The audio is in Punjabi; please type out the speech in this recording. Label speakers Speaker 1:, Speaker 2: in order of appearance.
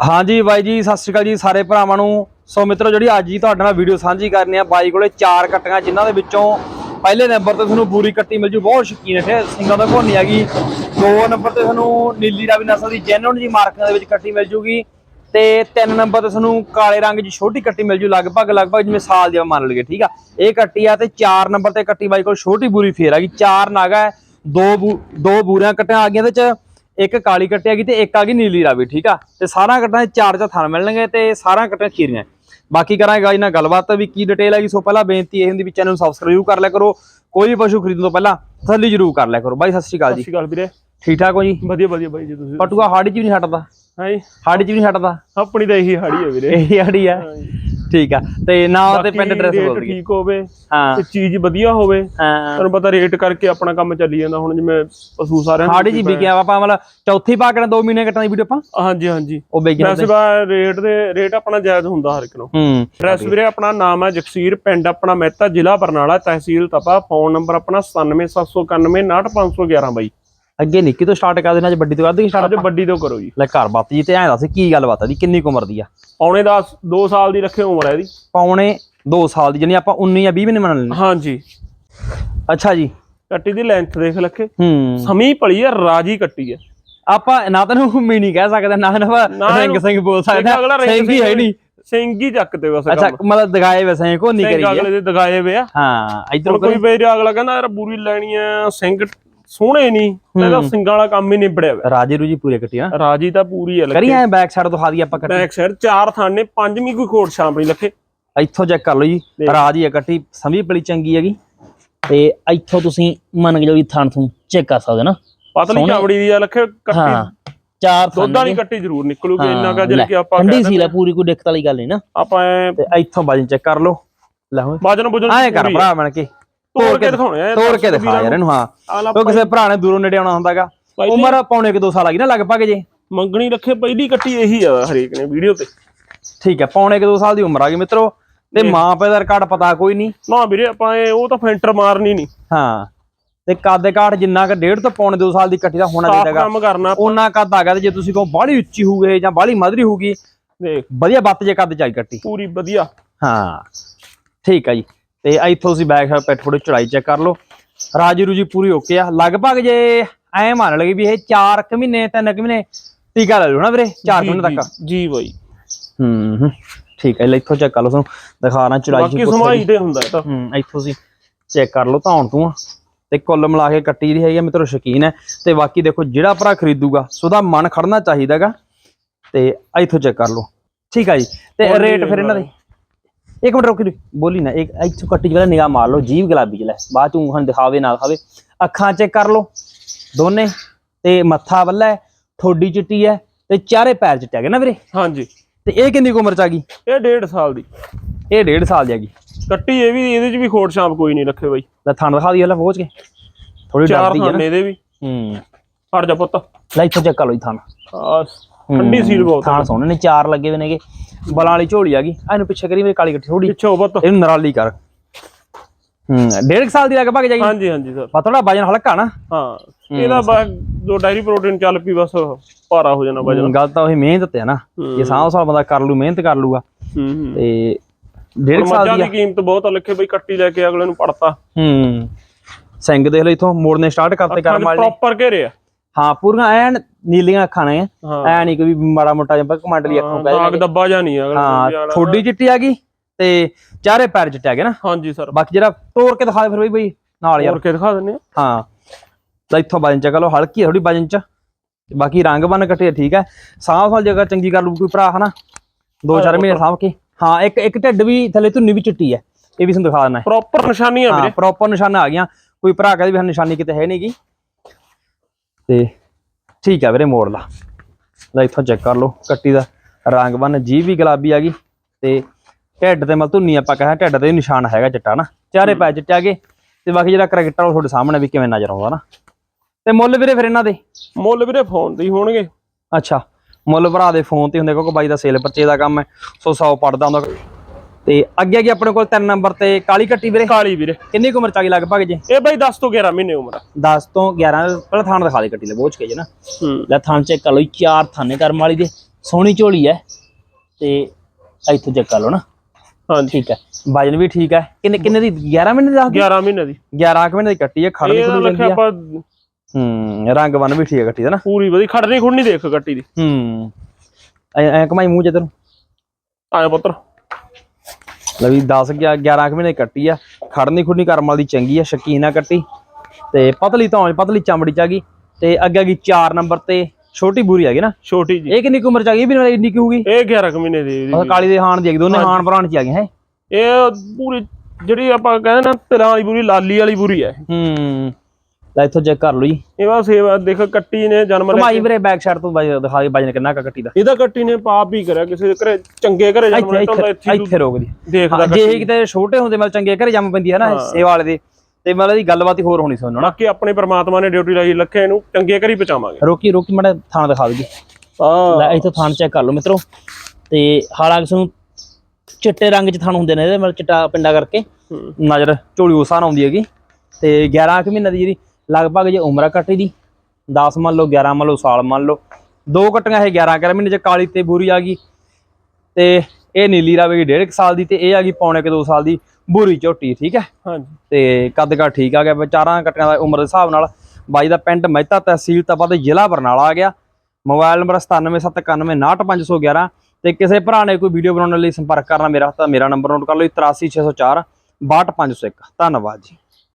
Speaker 1: ਹਾਂਜੀ ਬਾਈ ਜੀ, ਸਤਿ ਸ਼੍ਰੀ ਅਕਾਲ ਜੀ ਸਾਰੇ ਭਰਾਵਾਂ ਨੂੰ। ਸੋ ਮਿੱਤਰੋ, ਜਿਹੜੀ ਅੱਜ ਹੀ ਤੁਹਾਡੇ ਨਾਲ ਵੀਡੀਓ ਸਾਂਝੀ ਕਰਨੀ ਆ, ਬਾਈ ਕੋਲੇ ਚਾਰ ਕੱਟੀਆਂ ਜਿਨ੍ਹਾਂ ਦੇ ਵਿੱਚੋਂ ਪਹਿਲੇ ਨੰਬਰ ਤੇ ਤੁਹਾਨੂੰ ਬੂਰੀ ਕੱਟੀ ਮਿਲ ਜੂ, ਬਹੁਤ ਸ਼ੌਕੀਨ ਹੈ ਸਿੰਘਾਂ ਦਾ ਘੋਨੀ ਹੈਗੀ। ਦੋ ਨੰਬਰ ਤੇ ਤੁਹਾਨੂੰ ਨੀਲੀ ਰਾਵੀ ਨਸਲ ਦੀ ਜੈਨੂਨ ਜੀ ਮਾਰਕਾਂ ਦੇ ਵਿੱਚ ਕੱਟੀ ਮਿਲ ਜੂਗੀ ਤੇ ਤਿੰਨ ਨੰਬਰ ਤੇ ਤੁਹਾਨੂੰ ਕਾਲੇ ਰੰਗ ਦੀ ਛੋਟੀ ਕੱਟੀ ਮਿਲ ਜੂ, ਲਗਭਗ ਲਗਭਗ ਜਿਵੇਂ ਸਾਲ ਦੀ ਮੰਨ ਲਈਏ, ਠੀਕ ਆ? ਇਹ ਕੱਟੀ ਆ ਤੇ ਚਾਰ ਨੰਬਰ ਤੇ ਕੱਟੀ ਬਾਈ ਕੋਲ ਛੋਟੀ ਬੂਰੀ ਫੇਰ ਆ ਗਈ, ਚਾਰ ਨਾਗਾ, ਦੋ ਬੂ- ਦੋ ਬੂਰੀਆਂ ਕੱਟੀਆਂ ਆ ਗਈਆਂ ਤੇ ਚ। ਇੱਕ ਕਾਲੀ ਕੱਟੀ ਹੈਗੀ ਤੇ ਇੱਕ ਆ ਗਈ ਨੀਲੀ ਰਾਵੀ ਠੀਕ ਆ? ਤੇ ਸਾਰਾ ਕੱਟਾਂ ਦੇ ਚਾਰ ਚਾਰ ਥਣ ਮਿਲਣਗੇ ਤੇ ਸਾਰਾ ਕੱਟਾਂ ਖੀਰੀਆਂ। ਬਾਕੀ ਕਰਾਂਗੇ ਗਾਈ ਨਾਲ ਗੱਲਬਾਤ ਵੀ ਕੀ ਡਿਟੇਲ ਹੈਗੀ ਸੋ ਪਹਿਲਾਂ ਬੇਨਤੀ ਇਹ ਹੁੰਦੀ ਵੀ ਚੈਨਲ ਨੂੰ ਸਬਸਕ੍ਰਾਈਬ ਕਰ ਲਿਆ ਕਰੋ ਕੋਈ ਵੀ ਪਸ਼ੂ ਖਰੀਦਣ ਤੋਂ ਪਹਿਲਾਂ ਤਸੱਲੀ ਜ਼ਰੂਰ ਕਰ ਲਿਆ ਕਰੋ। ਬਾਈ ਸਤਿ ਸ਼੍ਰੀ ਅਕਾਲ
Speaker 2: ਸਤਿ
Speaker 1: ਜੀ
Speaker 2: ਸ਼੍ਰੀ ਅਕਾਲ ਵੀਰੇ।
Speaker 1: ਠੀਕ ਠਾਕ ਹੋ ਜੀ?
Speaker 2: ਵਧੀਆ ਵਧੀਆ ਬਾਈ ਜੀ ਤੁਸੀਂ
Speaker 1: ਪਟੂਆ ਹਾੜੀ ਚ ਵੀ ਨਹੀਂ ਹਟਦਾ।
Speaker 2: ਹਾਂ ਜੀ?
Speaker 1: ਹਾੜੀ ਚ ਵੀ ਨਹੀਂ ਹਟਦਾ।
Speaker 2: ਆਪਣੀ ਤਾਂ ਇਹੀ ਹਾੜੀ ਹੈ ਵੀਰੇ।
Speaker 1: ਇਹ ਹਾੜੀ ਆ। ਠੀਕ ਆ ਤੇ ਨਾਂ ਤੇ ਪਿੰਡ ਐਡਰੈਸ ਬੋਲ ਦਈਏ।
Speaker 2: ਠੀਕ ਹੋਵੇ
Speaker 1: ਹਾਂ।
Speaker 2: ਤੇ ਚੀਜ਼ ਵਧੀਆ ਹੋਵੇ
Speaker 1: ਹਾਂ।
Speaker 2: ਤੁਹਾਨੂੰ ਪਤਾ ਰੇਟ ਕਰਕੇ ਆਪਣਾ ਕੰਮ ਚੱਲੀ ਜਾਂਦਾ ਹੁਣ ਜਿਵੇਂ ਪਸ਼ੂ ਸਾਰਿਆਂ
Speaker 1: ਹਾੜੀ ਜੀ ਵਿਕਿਆ ਆਪਾਂ ਮਤਲਬ ਚੌਥੀ ਪਾ ਕੇ 2 ਮਹੀਨੇ ਕੱਟਣ ਦੀ ਵੀਡੀਓ ਆਪਾਂ?
Speaker 2: ਹਾਂਜੀ ਹਾਂਜੀ।
Speaker 1: ਉਹ ਵਿਕ
Speaker 2: ਵੈਸੇ ਬਾ ਰੇਟ ਦੇ ਰੇਟ ਆਪਣਾ ਜਾਇਜ਼ ਹੁੰਦਾ ਹਰ ਇੱਕ ਨੂੰ।
Speaker 1: ਹੂੰ।
Speaker 2: ਐਡਰੈਸ ਵੀਰੇ ਆਪਣਾ ਨਾਮ ਹੈ ਜਗਸੀਰ ਪਿੰਡ ਆਪਣਾ ਮਹਿਤਾ ਜ਼ਿਲ੍ਹਾ ਬਰਨਾਲਾ ਤਹਿਸੀਲ ਤਪਾ ਫੋਨ ਨੰਬਰ ਆਪਣਾ 9779969511 ਬਾਈ।
Speaker 1: ਅੱਗੇ ਨਿੱਕੀ ਤੋਂ ਸਟਾਰਟ ਕਰ ਦੇਣਾ ਅੱਜ ਵੱਡੀ ਤੋਂ ਕਰ ਦੇਈਏ
Speaker 2: ਅੱਜ
Speaker 1: ਸਟਾਰਟ
Speaker 2: ਵੱਡੀ ਤੋਂ ਕਰੋ ਜੀ।
Speaker 1: ਲੈ ਘਰ ਬਾਤ ਜੀ ਤੇ ਐਂ ਦੱਸ ਕੀ ਗੱਲ ਬਾਤ ਆ ਦੀ ਕਿੰਨੀ ਕੁ ਉਮਰ ਦੀ ਆ?
Speaker 2: ਪੌਣੇ 10 2 ਸਾਲ ਦੀ ਰੱਖੇ ਉਮਰ ਹੈ ਇਹਦੀ।
Speaker 1: ਪੌਣੇ 2 ਸਾਲ ਦੀ ਜਾਨੀ ਆਪਾਂ 19 ਜਾਂ 20 ਮਹੀਨੇ ਮੰਨ ਲੈਣੇ
Speaker 2: ਹਾਂਜੀ।
Speaker 1: ਅੱਛਾ ਜੀ।
Speaker 2: ਕੱਟੀ ਦੀ ਲੈਂਥ ਦੇਖ ਲੱਖੇ।
Speaker 1: ਹੂੰ।
Speaker 2: ਸਮੀ ਪਲੀ ਹੈ ਰਾਜੀ ਕੱਟੀ ਹੈ
Speaker 1: ਆਪਾਂ ਨਾ ਤੈਨੂੰ ਮੀ ਨਹੀਂ ਕਹਿ ਸਕਦੇ ਨਾ ਨਾ
Speaker 2: ਨਾ
Speaker 1: ਸਿੰਘ ਬੋਲ ਸਕਦਾ।
Speaker 2: ਰਿੰਗ
Speaker 1: ਸਿੰਘ ਹੀ ਹੈ ਨਹੀਂ।
Speaker 2: ਸਿੰਘ ਹੀ ਚੱਕਦੇ ਬਸ
Speaker 1: ਅੱਛਾ ਮਤਲਬ ਦਗਾਏ ਵੈਸੇ ਕੋ ਨਹੀਂ ਕਰੀ
Speaker 2: ਅਗਲੇ ਦੇ ਦਗਾਏ ਵੇ ਆ।
Speaker 1: ਹਾਂ ਇਧਰ
Speaker 2: ਕੋਈ ਬੇਰ ਅਗਲਾ ਕਹਿੰਦਾ ਯਾਰ ਬੂਰੀ ਲੈਣੀ ਆ ਸਿੰਘ ਸੋਹਣੇ ਨਹੀਂ ਇਹਦਾ ਸਿੰਘਾਂ ਵਾਲਾ ਕੰਮ ਹੀ ਨਿਬੜਿਆ ਵਾ।
Speaker 1: ਰਾਜੇ ਰੂਜੀ ਪੂਰੇ ਕੱਟੀ ਨਾ
Speaker 2: ਰਾਜੀ ਤਾਂ ਪੂਰੀ ਹੈ
Speaker 1: ਕਰੀ ਐ ਬੈਕ ਸਾਈਡ ਦਿਖਾ ਦੀ ਆਪਾਂ ਕੱਟੀ।
Speaker 2: ਬੈਕ ਸਾਈਡ ਚਾਰ ਥਾਨੇ ਪੰਜਵੀਂ ਕੋਈ ਖੋੜ ਛਾਂਪਣੀ ਲੱਖੇ।
Speaker 1: ਇੱਥੋਂ ਚੈੱਕ ਕਰ ਲਓ ਜੀ ਰਾਜ ਹੀ ਆ ਕੱਟੀ ਸਮੀ ਬੜੀ ਚੰਗੀ ਹੈਗੀ। ਤੇ ਇੱਥੋਂ ਤੁਸੀਂ ਮੰਨ ਕੇ ਜਾਓ ਵੀ ਥੂ ਚੈੱਕ ਕਰ ਸਕਦੇ ਨਾ।
Speaker 2: ਪਤਲੀ ਚਾਵੜੀ ਦੀ ਆ ਲੱਖੇ
Speaker 1: ਹਾਂ
Speaker 2: ਕੱਟੀ
Speaker 1: ਚਾਰ
Speaker 2: ਦੁੱਧ
Speaker 1: ਥਣ
Speaker 2: ਵਾਲੀ ਕੱਟੀ ਜ਼ਰੂਰ ਨਿਕਲੂਗੀ ਇੰਨਾ ਕਾ ਜਿਹੜਾ ਕਿ ਆਪਾਂ
Speaker 1: ਠੰਡੀ ਸੀ ਲੈ ਪੂਰੀ ਕੋਈ ਦਿੱਕਤ ਵਾਲੀ ਗੱਲ ਨਹੀਂ ਨਾ।
Speaker 2: ਆਪਾਂ
Speaker 1: ਤੇ ਇੱਥੋਂ ਵਜਨ ਚੈੱਕ ਕਰ ਲਓ। ਲੈ
Speaker 2: ਬਾਜਨ ਬੁਜਨ
Speaker 1: ਐਂ ਕਰ ਭਰਾ ਬਣ ਕੇ।
Speaker 2: ਤੋੜ ਕੇ ਦਿਖਾਉਣੇ ਆ
Speaker 1: ਤੋੜ ਕੇ ਦਿਖਾ ਯਾਰ ਇਹਨੂੰ ਹਾਂ। ਉਹ ਕਿਸੇ ਭਰਾ ਨੇ ਦੂਰੋਂ ਨੇੜੇ ਆਉਣਾ ਹੁੰਦਾਗਾ। ਉਮਰ ਪੌਣੇ ਕਿ 2 ਸਾਲ ਆ ਗਈ ਨਾ ਲਗਭਗ ਜੇ
Speaker 2: ਮੰਗਣੀ ਰੱਖੇ ਪਹਿਲੀ ਕੱਟੀ ਇਹੀ ਆ ਹਰੇਕ ਨੇ ਵੀਡੀਓ ਤੇ।
Speaker 1: ਠੀਕ ਹੈ ਪੌਣੇ ਕਿ 2 ਸਾਲ ਦੀ ਉਮਰ ਆ ਗਈ ਮਿੱਤਰੋ। ਤੇ ਮਾਂ ਪਿਓ ਦਾ ਰਿਕਾਰਡ ਪਤਾ ਕੋਈ ਨਹੀਂ।
Speaker 2: ਨਾ ਵੀਰੇ ਆਪਾਂ ਇਹ ਉਹ ਤਾਂ ਫੈਂਟਰ ਮਾਰਨੀ ਨਹੀਂ।
Speaker 1: ਹਾਂ ਤੇ ਕੱਦ ਕਾਠ ਜਿੰਨਾ ਕ ਡੇਢ ਤੋਂ ਪੌਣੇ 2 ਸਾਲ ਦੀ ਕੱਟੀ ਦਾ ਹੋਣਾ ਚਾਹੀਦਾਗਾ
Speaker 2: ਕੰਮ ਕਰਨਾ
Speaker 1: ਉਹਨਾਂ ਕੱਦ ਆ ਗਿਆ ਤੇ ਜੇ ਤੁਸੀਂ ਕਹੋ ਬਾਹਲੀ ਉੱਚੀ ਹੋਊਗੇ ਜਾਂ ਬਾਹਲੀ ਮਧਰੀ ਹੋਊਗੀ
Speaker 2: ਦੇਖ।
Speaker 1: ਵਧੀਆ ਬੱਤ ਜੇ ਕੱਦ ਚਾਈ ਕੱਟੀ।
Speaker 2: ਪੂਰੀ ਵਧੀਆ।
Speaker 1: ਹਾਂ ਠੀਕ ਆ ਜੀ। ਤੇ ਇੱਥੋਂ ਤੁਸੀਂ ਬੈਕ ਸਾਈਡ ਪਿੱਠ ਫੋਟੋ ਚੜਾਈ ਚੈੱਕ ਕਰ ਲਓ। ਰਾਜੀ ਰੂਜੀ ਪੂਰੀ ਓਕੇ ਆ। ਲਗਭਗ ਜੇ ਐ ਮੰਨ ਲਗੇ ਵੀ ਇਹ 4 ਕੁ ਮਹੀਨੇ 3 ਕੁ ਮਹੀਨੇ ਟੀਕਾ ਲੈ ਲਓ ਨਾ ਵੀਰੇ 4
Speaker 2: ਜੀ,
Speaker 1: ਮਹੀਨੇ ਤੱਕ।
Speaker 2: ਜੀ, ਬਾਈ।
Speaker 1: ਹੂੰ ਹੂੰ ਠੀਕ ਹੈ ਇੱਥੋਂ ਚੈੱਕ ਕਰ ਲਓ ਤੁਹਾਨੂੰ। ਦਿਖਾਣਾ ਚੜਾਈ
Speaker 2: ਬਾਕੀ ਸਮਾਈ ਤੇ ਹੁੰਦਾ ਤਾਂ।
Speaker 1: ਹੂੰ ਇੱਥੋਂ ਤੁਸੀਂ ਚੈੱਕ ਕਰ ਲਓ ਧੌਣ ਤੂੰ ਤੇ ਕੁੱਲ ਮਿਲਾ ਕੇ ਕੱਟੀ ਜਿਹੜੀ ਹੈਗੀ ਮਿੱਤਰੋ ਸ਼ਕੀਨ ਹੈ। ਤੇ ਬਾਕੀ ਦੇਖੋ ਜਿਹੜਾ ਭਰਾ ਖਰੀਦੂਗਾ ਸੋਦਾ ਮਨ ਖੜਨਾ ਚਾਹੀਦਾਗਾ। ਤੇ ਇੱਥੋਂ ਚੈੱਕ ਕਰ ਲਓ। ਠੀਕ ਆ ਜੀ। ਤੇ ਰੇਟ ਫਿਰ ਇਹਨਾਂ ਦੇ। ਇੱਕ ਮਿੰਟ ਰੁਕ ਬੋਲੀ ਨਾ ਇੱਕ ਇੱਥੋਂ ਕੱਟੀ ਜਿਹੜਾ ਨਿਗਾਹ ਮਾਰ ਲਓ ਜੀਵ ਗੁਲਾਬੀ ਜਿਹੜਾ ਬਾਅਦ ਚ ਉਂਗਲਾਂ ਦਿਖਾਵੇ ਨਾ ਦਿਖਾਵੇ। ਅੱਖਾਂ ਚੈੱਕ ਕਰ ਲਓ ਦੋਨੇ। ਤੇ ਮੱਥਾ ਵੱਲਾ ਹੈ ਠੋਡੀ ਚਿੱਟੀ ਹੈ ਤੇ ਚਾਰੇ ਪੈਰ ਚਿੱਟੇ ਹੈਗੇ ਨਾ ਵੀਰੇ?
Speaker 2: ਹਾਂਜੀ।
Speaker 1: ਤੇ ਇਹ ਕਿੰਨੀ ਕੁ ਉਮਰ ਚ ਆ ਗਈ?
Speaker 2: ਇਹ ਡੇਢ ਸਾਲ ਦੀ।
Speaker 1: ਇਹ ਡੇਢ ਸਾਲ ਦੀ
Speaker 2: ਕੱਟੀ ਇਹ ਵੀ ਇਹਦੇ ਚ ਵੀ ਖੋੜ ਛਾਂਪ ਕੋਈ ਨਹੀਂ ਰੱਖੇ ਬਾਈ।
Speaker 1: ਲੈ ਥਣ ਦਿਖਾ ਦੀ ਹਲਾ ਪਹੁੰਚ ਕੇ ਥੋੜੀ ਡਰਦੀ ਹੈ ਨਾ।
Speaker 2: ਇਹਦੇ ਵੀ।
Speaker 1: ਹੂੰ।
Speaker 2: ਹਟ ਜਾ ਪੁੱਤ।
Speaker 1: ਲੈ ਇੱਥੋਂ ਚੈੱਕ ਕਰ ਜੀ ਥਣ।
Speaker 2: ਠੰਡੀ ਸੀਲ ਬਹੁਤ
Speaker 1: ਥਾਣ ਸੋਹਣੇ ਨੇ ਚਾਰ ਲੱਗੇ ਹੋਏ ਨੇਗੇ। ਬਲਾਂ ਵਾਲੀ ਝੋਲੀ ਆ ਗਈ। ਆ ਇਹਨੂੰ ਪਿੱਛੇ ਕਰੀ ਮੇਰੀ ਕਾਲੀ ਗੱਠੀ ਥੋੜੀ
Speaker 2: ਪਿੱਛੋਂ ਪੁੱਤ।
Speaker 1: ਇਹਨੂੰ ਨਰਾਲੀ ਕਰ। ਹੂੰ ਡੇਢ ਸਾਲ ਦੀ ਲੱਗ ਭਗ ਜਾਏਗੀ।
Speaker 2: ਹਾਂਜੀ ਹਾਂਜੀ ਸਰ।
Speaker 1: ਪਾ ਥੋੜਾ ਵਜਨ ਹਲਕਾ ਨਾ?
Speaker 2: ਹਾਂ ਇਹਦਾ ਬਸ ਜੋ ਡਾਇਰੀ ਪ੍ਰੋਟੀਨ ਚੱਲ ਪਈ ਬਸ ਭਾਰਾ ਹੋ ਜਾਣਾ ਵਜਨ।
Speaker 1: ਗੱਲ ਤਾਂ ਉਹੀ ਮਿਹਨਤ ਤੇ ਆ ਨਾ।
Speaker 2: ਹੂੰ।
Speaker 1: ਜੇ ਸਾਹ ਸਾਲ ਬੰਦਾ ਕਰ ਲੂ ਮਿਹਨਤ ਕਰ ਲੂਗਾ
Speaker 2: ਹੂੰ ਹੂੰ।
Speaker 1: ਤੇ ਡੇਢ ਸਾਲ ਦੀ
Speaker 2: ਕੀਮਤ ਬਹੁਤ ਲਿਖੇ ਬਈ ਕੱਟੀ ਲੈ ਕੇ ਅਗਲੇ ਨੂੰ ਪੜਤਾ।
Speaker 1: ਹੂੰ। ਸਿੰਘ ਦੇਖ ਲਓ ਇਥੋਂ ਮੋੜਨੇ ਸਟਾਰਟ ਕਰਤੇ ਕਰਮ ਵਾਲੇ।
Speaker 2: ਪ੍ਰੋਪਰ ਘੇਰੇ ਆ।
Speaker 1: ਹਾਂ ਪੂਰੀਆਂ ਐਨ ਨੀਲੀਆਂ ਅੱਖਾਂ ਨੇ। ਐ ਨਹੀਂ ਕੋਈ ਮਾੜਾ ਮੋਟਾ ਜਿਹਾ ਕਮਾਂਡਲੀ ਅੱਖੋਂ ਕਹਿ
Speaker 2: ਦਾਗ ਦੱਬਾ ਜਾ ਨਹੀਂ ਅਗਲੇ
Speaker 1: ਹਾਂ ਥੋੜੀ ਚਿੱਟੀ ਆ ਗਈ ਤੇ ਚਾਰੇ ਪੈਰ ਚਿੱਟੇ ਆ ਗਏ ਨਾ।
Speaker 2: ਹਾਂਜੀ ਸਰ।
Speaker 1: ਬਾਕੀ ਜਿਹੜਾ ਤੋੜ ਕੇ ਦਿਖਾ ਦੇ ਫਿਰ ਬਈ ਬਈ ਨਾਲ ਯਾਰ
Speaker 2: ਹੋਰ ਕੇ ਦਿਖਾ ਦਿੰਨੇ ਆ।
Speaker 1: ਹਾਂ। ਤਾਂ ਇੱਥੋਂ ਵਜਨ ਚੱਕ ਲਓ ਹਲਕੀ ਥੋੜੀ ਵਜਨ ਚ। ਬਾਕੀ ਰੰਗ ਬਨ ਕੱਟੇ ਠੀਕ ਹੈ ਸਾਂਭ ਸਾਲ ਜਗ੍ਹਾ ਚੰਗੀ ਕਰ ਲੂ ਕੋਈ ਭਰਾ ਹਨਾ? ਦੋ ਚਾਰ ਮਹੀਨੇ ਸਾਂਭ ਕੇ। ਹਾਂ ਇੱਕ ਇੱਕ ਢਿੱਡ ਵੀ ਥੱਲੇ ਧੁੰਨੀ ਵੀ ਚਿੱਟੀ ਹੈ ਇਹ ਵੀ ਤੁਹਾਨੂੰ ਦਿਖਾ ਦਿੰਦਾ।
Speaker 2: ਪ੍ਰੋਪਰ ਨਿਸ਼ਾਨੀਆਂ ਵੀਰੇ।
Speaker 1: ਪ੍ਰੋਪਰ ਨਿਸ਼ਾਨਾ ਆ ਗਿਆ ਕੋਈ ਭਰਾ ਕਹਿੰਦੇ ਵੀ ਨਿਸ਼ਾਨੀ ਕਿਤੇ ਹੈ ਨਹੀਂਗੀ ਤੇ ਠੀਕ ਆ ਵੀਰੇ ਮੋੜ ਲਾ। ਲੈ ਇੱਥੋਂ ਚੈੱਕ ਕਰ ਲਓ ਕੱਟੀ ਦਾ ਰੰਗ ਬਨ ਜੀ ਵੀ ਗੁਲਾਬੀ ਆ ਗਈ ਤੇ ਢਿੱਡ ਤੇ ਮਲ ਧੁੰਨੀ ਆਪਾਂ ਕਹਾਂ ਢਿੱਡ ਤੇ ਨਿਸ਼ਾਨ ਹੈਗਾ ਚਿੱਟਾ ਨਾ ਚਾਰੇ ਪੈ ਚਿੱਟੇ ਗਏ ਤੇ ਬਾਕੀ ਜਿਹੜਾ ਕ੍ਰਿਕਟਰ ਉਹ ਤੁਹਾਡੇ ਸਾਹਮਣੇ ਵੀ ਕਿਵੇਂ ਨਜ਼ਰ ਆਉਂਦਾ ਨਾ। ਤੇ ਮੁੱਲ ਵੀਰੇ ਫਿਰ ਇਹਨਾਂ ਦੇ?
Speaker 2: ਮੁੱਲ ਵੀਰੇ ਫੋਨ ਦੇ ਹੀ ਹੋਣਗੇ।
Speaker 1: ਅੱਛਾ ਮੁੱਲ ਭਰਾ ਦੇ ਫੋਨ ਤੇ ਹੁੰਦੇ ਕਿਉਂਕਿ ਬਾਈ ਦਾ ਸੇਲ ਪਰਚੇ ਦਾ ਕੰਮ ਹੈ ਸੋ 100 ਪੜਦਾ ਹੁੰਦਾ। ਤੇ ਅੱਗੇ ਅੱਗੇ ਆਪਣੇ ਕੋਲ ਤਿੰਨ ਨੰਬਰ ਤੇ ਕਾਲੀ ਕੱਟੀ ਵੀਰੇ?
Speaker 2: ਕਾਲੀ ਵੀਰੇ।
Speaker 1: ਕਿੰਨੀ ਕੁ ਉਮਰ ਚ ਆ ਗਈ ਲਗਭਗ ਜੇ?
Speaker 2: ਇਹ ਬਾਈ 10 ਤੋਂ 11 ਮਹੀਨੇ ਉਮਰ ਆ।
Speaker 1: 10 ਤੋਂ 11 ਪਹਿਲਾਂ ਥਾਣ ਦਿਖਾ ਦੇ ਕੱਟੀ ਲੈ ਬੋਝ ਕੇ ਜੇ ਨਾ।
Speaker 2: ਹੂੰ।
Speaker 1: ਲੈ ਥਾਣ ਚੈੱਕ ਕਰ ਲਓ ਚਾਰ ਥਾਨੇ ਕਰਮ ਵਾਲੀ ਦੇ
Speaker 3: ਸੋਹਣੀ ਝੋਲੀ ਹੈ ਤੇ ਇੱਥੋਂ ਚੈੱਕ ਕਰ ਲਓ ਨਾ।
Speaker 2: ਹਾਂਜੀ।
Speaker 3: ਠੀਕ ਹੈ ਵਜਨ ਵੀ ਠੀਕ ਹੈ ਕਿੰਨੇ ਕਿੰਨੇ ਦੀ 11 ਮਹੀਨੇ ਦੀ ਦੱਸਦੀ
Speaker 2: 11 ਮਹੀਨੇ ਦੀ।
Speaker 1: 11 ਕੁ ਮਹੀਨੇ ਦੀ ਕੱਟੀ ਹੈ ਖੜਨੀ
Speaker 2: ਇਹ
Speaker 1: ਖੁੱਲੀ ਆ
Speaker 2: ਆਪਾਂ
Speaker 1: ਹੂੰ ਰੰਗ ਬਨ ਵੀ ਠੀਕ ਹੈ ਕੱਟੀ ਦਾ ਨਾ।
Speaker 2: ਪੂਰੀ ਵਧੀ ਖੜਨੀ ਖੁੜਨੀ ਦੇਖ ਗੱਟੀ ਦੀ।
Speaker 1: ਹੂੰ। ਐ ਐ ਕਮਾਈ ਮੂੰਹ ਜਦਰ
Speaker 2: ਆਇਆ ਪੁੱਤਰ।
Speaker 1: ਲਵੀ 10 11 ਕੁ ਮਹੀਨੇ ਕੱਟੀ ਆ। ਖੜਨੀ ਖੁੜਨੀ ਕਰਮ ਵਾਲੀ ਦੀ ਚੰਗੀ ਆ ਸ਼ਕੀਨਾ ਕੱਟੀ। ਤੇ ਪਤਲੀ ਧੌਣ ਪਤਲੀ ਚਮੜੀ ਚ ਆ ਗਈ। ਤੇ ਅੱਗੇ ਗਈ 4 ਨੰਬਰ ਤੇ ਛੋਟੀ ਬੂਰੀ ਆ ਗਈ ਨਾ।
Speaker 2: ਛੋਟੀ ਜੀ।
Speaker 1: ਇਹ ਕਿੰਨੀ ਕੁ ਉਮਰ ਚ ਆ ਗਈ? ਇਹ ਵੀ ਨਾਲ ਇੰਨੀ ਕੀ ਹੋਊਗੀ?
Speaker 2: ਇਹ 11 ਕੁ ਮਹੀਨੇ ਦੀ
Speaker 1: ਉਹ ਕਾਲੀ ਦੇ ਹਾਣ ਦੀ ਆ ਗਈ ਦੋਨੇ ਹਾਣ ਭਰਾਣ ਚ ਆ ਗਏ ਹੈ?
Speaker 2: ਇਹ ਪੂਰੀ ਜਿਹੜੀ ਆਪਾਂ ਕਹਿੰਦੇ ਨਾ ਤਿਲਾਂ ਵਾਲੀ ਪੂਰੀ ਲਾਲੀ ਵਾਲੀ ਪੂਰੀ ਹੈ
Speaker 1: ਹੂੰ। ਲੈ ਇੱਥੋਂ ਚੈੱਕ ਕਰ ਲਓ ਜੀ।
Speaker 2: ਇਹ ਵਾ ਸੇਵਾ ਦੇਖ ਕੱਟੀ ਨੇ ਜਨਮ ਲਿਆ
Speaker 1: ਕਮਾਈ ਵੀਰੇ ਬੈਕ ਸਾਈਡ ਤੋਂ ਬਾਈ ਦਿਖਾ ਦੇ ਵਜਨ ਕਿੰਨਾ ਕੁ ਕੱਟੀ ਦਾ।
Speaker 2: ਇਹਦਾ ਕੱਟੀ ਨੇ ਪਾਪ ਹੀ ਕਰਿਆ ਕਿਸੇ ਦੇ ਘਰੇ ਚੰਗੇ ਘਰੇ ਜਨਮ ਲਿਆ ਤਾਂ
Speaker 1: ਇੱਥੇ
Speaker 2: ਇੱਥੇ
Speaker 1: ਰੋਕਦੀ।
Speaker 2: ਦੇਖਦਾ
Speaker 1: ਜੇ ਕਿਤੇ ਛੋਟੇ ਹੁੰਦੇ ਮਤਲਬ ਚੰਗੇ ਘਰੇ ਜੰਮ ਪੈਂਦੀ ਹੈ ਨਾ ਸੇਵਾ ਵਾਲੇ ਦੇ। ਤੇ ਮਤਲਬ ਦੀ ਗੱਲਬਾਤ ਹੀ ਹੋਰ ਹੋਣੀ ਸੀ ਉਹਨਾਂ ਨਾਲ
Speaker 2: ਬਾਕੀ ਆਪਣੇ ਪ੍ਰਮਾਤਮਾ ਨੇ ਡਿਊਟੀ ਲਾਈ ਲੱਖੇ ਇਹਨੂੰ ਚੰਗੇ ਘਰੀ ਪਹੁੰਚਾਵਾਂਗੇ।
Speaker 1: ਰੋਕੀ ਰੋਕੀ ਮੜਾ ਥਾਣ ਦਿਖਾ ਦਈਏ
Speaker 2: ਹਾਂ।
Speaker 1: ਲੈ ਇੱਥੋਂ ਥਾਣ ਚੈੱਕ ਕਰ ਲਓ ਮਿੱਤਰੋ। ਤੇ ਹਾਲਾਂਕਿ ਤੁਹਾਨੂੰ ਚਿੱਟੇ ਰੰਗ ਚ ਥਾਣ ਹੁੰਦੇ ਨੇ ਇਹਦੇ ਮਤਲਬ ਚਿੱਟਾ ਪਿੰਡਾ ਕਰਕੇ। ਨਜ਼ਰ ਝੋਲੀ ਉਸਾਨ ਆਉਂਦੀ ਹੈਗੀ। ਤੇ 11 ਕੁ ਮਹੀਨੇ ਦੀ ਜਿਹੜੀ ਲਗਭਗ ਜੇ ਉਮਰ ਕੱਟੀ ਦੀ 10 ਮੰਨ ਲਓ 11 ਮੰਨ ਲਓ ਸਾਲ ਮੰਨ ਲਓ ਦੋ ਕੱਟੀਆਂ ਇਹ 11 ਕਰ ਮਹੀਨੇ ਚ ਕਾਲੀ ਤੇ ਬੂਰੀ ਆ ਗਈ। ਤੇ ਇਹ ਨੀਲੀ ਰਾਵੇ ਦੀ ਡੇਢ ਕੁ ਸਾਲ ਦੀ ਤੇ ਇਹ ਆ ਗਈ ਪੌਣੇ ਕੇ 2 ਸਾਲ ਦੀ ਬੂਰੀ ਝੋਟੀ ਠੀਕ ਹੈ?
Speaker 2: ਹਾਂਜੀ।
Speaker 1: ਤੇ ਕੱਦ ਕਾ ਠੀਕ ਆ ਗਿਆ ਵਿਚਾਰਾਂ ਕੱਟੀਆਂ ਦਾ ਉਮਰ ਦੇ ਹਿਸਾਬ ਨਾਲ ਬਾਈ ਦਾ ਪਿੰਡ ਮਹਿਤਾ ਤਹਿਸੀਲ ਤਪਾ ਤੇ ਜ਼ਿਲ੍ਹਾ ਬਰਨਾਲਾ ਆ ਗਿਆ। ਮੋਬਾਈਲ ਨੰਬਰ 97799511 ਤੇ ਕਿਸੇ ਭਰਾ ਨੇ ਕੋਈ ਵੀਡੀਓ ਬਣਾਉਣ ਲਈ ਸੰਪਰਕ ਕਰਨਾ ਮੇਰਾ ਤਾਂ ਮੇਰਾ ਨੰਬਰ ਨੋਟ ਕਰ ਲਓ 83604 62501 ਧੰਨਵਾਦ ਜੀ।